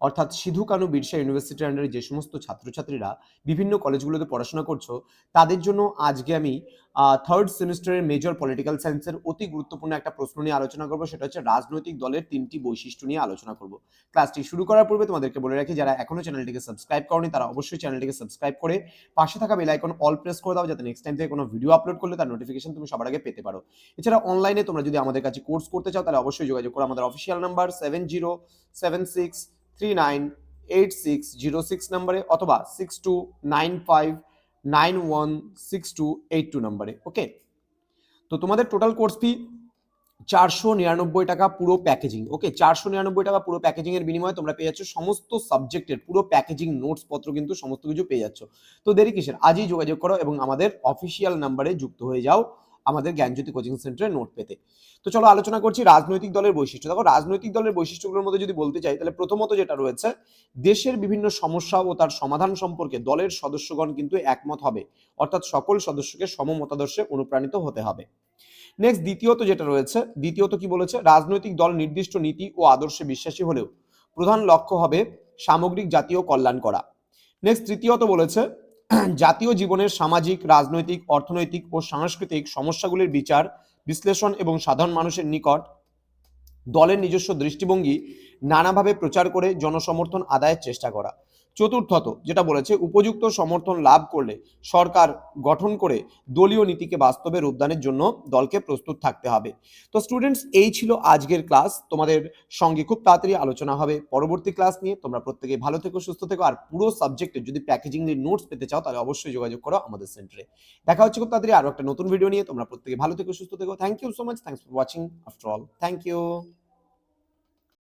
অর্থাৎ সিধু কানু বিরসা ইউনিভার্সিটির আন্ডারে যে সমস্ত ছাত্রছাত্রীরা বিভিন্ন কলেজগুলোতে পড়াশোনা করছ, তাদের জন্য আজকে আমি থার্ড সেমিস্টারের মেজর পলিটিক্যাল সায়েন্সের অতি গুরুত্বপূর্ণ একটা প্রশ্ন নিয়ে আলোচনা করব। সেটা হচ্ছে রাজনৈতিক দলের তিনটি বৈশিষ্ট্য নিয়ে আলোচনা করব। ক্লাসটি শুরু করার পূর্বে তোমাদেরকে বলে রাখি, যারা এখনও চ্যানেলটিকে সাবস্ক্রাইব করনি, তারা অবশ্যই চ্যানেলটিকে সাবস্ক্রাইব করে পাশে থাকা বেল আইকন অল প্রেস করে দাও, যাতে নেক্সট টাইম থেকে কোনো ভিডিও আপলোড করলে তার নোটিফিকেশন তুমি সবার আগে পেতে পারো। এছাড়া অনলাইনে তোমরা যদি আমাদের কাছে কোর্স করতে চাও, তাহলে অবশ্যই যোগাযোগ করো। আমাদের official number seven zero seven six three nine eight six zero six নাম্বারে অথবা six two nine five nine one six two eight two নাম্বারে ওকে তো তোমাদের টোটাল কোর্স ফি চারশো নিরানব্বই টাকা পুরো প্যাকেজিং ওকে চারশো নিরানব্বই টাকা পুরো প্যাকেজিং এর বিনিময়ে তোমরা পেয়ে যাচ্ছ সমস্ত সাবজেক্টের পুরো প্যাকেজিং নোটস পত্র কিন্তু সমস্ত কিছু পেয়ে যাচ্ছ। তো দেরি কিসের? আজই যোগাযোগ করো এবং আমাদের অফিসিয়াল নাম্বারে যুক্ত হয়ে যাও। আমাদের জ্ঞানজ্যোতি কোচিং সেন্টারে নোট পেতে। তো চলো আলোচনা করছি রাজনৈতিক দলের বৈশিষ্ট্য। দেখো, রাজনৈতিক দলের বৈশিষ্ট্যগুলোর মধ্যে যদি বলতে চাই, তাহলে প্রথমত যেটা রয়েছে, দেশের বিভিন্ন সমস্যা ও তার সমাধান সম্পর্কে দলের সদস্যগণ কিন্তু একমত হবে। অর্থাৎ সকল সদস্যকে সমমতাদর্শে অনুপ্রাণিত হতে হবে। নেক্সট দ্বিতীয়ত যেটা রয়েছে, দ্বিতীয়ত কি বলেছে? রাজনৈতিক দল নির্দিষ্ট নীতি ও আদর্শে বিশ্বাসী হলেও প্রধান লক্ষ্য হবে সামগ্রিক জাতীয় কল্যাণ করা। নেক্সট তৃতীয়ত বলেছে জাতীয় জীবনের সামাজিক, রাজনৈতিক, অর্থনৈতিক ও সাংস্কৃতিক সমস্যাগুলির বিচার, বিশ্লেষণ এবং সাধারণ মানুষের নিকট দলের নিজস্ব দৃষ্টিভঙ্গি নানাভাবে প্রচার করে জনসমর্থন আদায়ের চেষ্টা করা। চতুর্থত, যেটা বলেছে, উপযুক্ত সমর্থন লাভ করলে সরকার গঠন করে দলীয় নীতিকে বাস্তবে রূপদানের জন্য দলকে প্রস্তুত থাকতে হবে। তো স্টুডেন্টস এই ছিল আজকের ক্লাস তোমাদের সঙ্গে খুব তাড়াতাড়ি আলোচনা হবে পরবর্তী ক্লাস নিয়ে। তোমরা প্রত্যেকে ভালো থেকো, সুস্থ থেকো। আর পুরো সাবজেক্টে যদি প্যাকেজিং নিয়ে নোটস পেতে চাও, তাহলে অবশ্যই যোগাযোগ করো আমাদের সেন্টারে দেখা হচ্ছে খুব তাড়াতাড়ি আরও একটা নতুন ভিডিও নিয়ে। তোমরা প্রত্যেকে ভালো থেকো, সুস্থ থেকো। Thank you so much thanks for watching after all thank you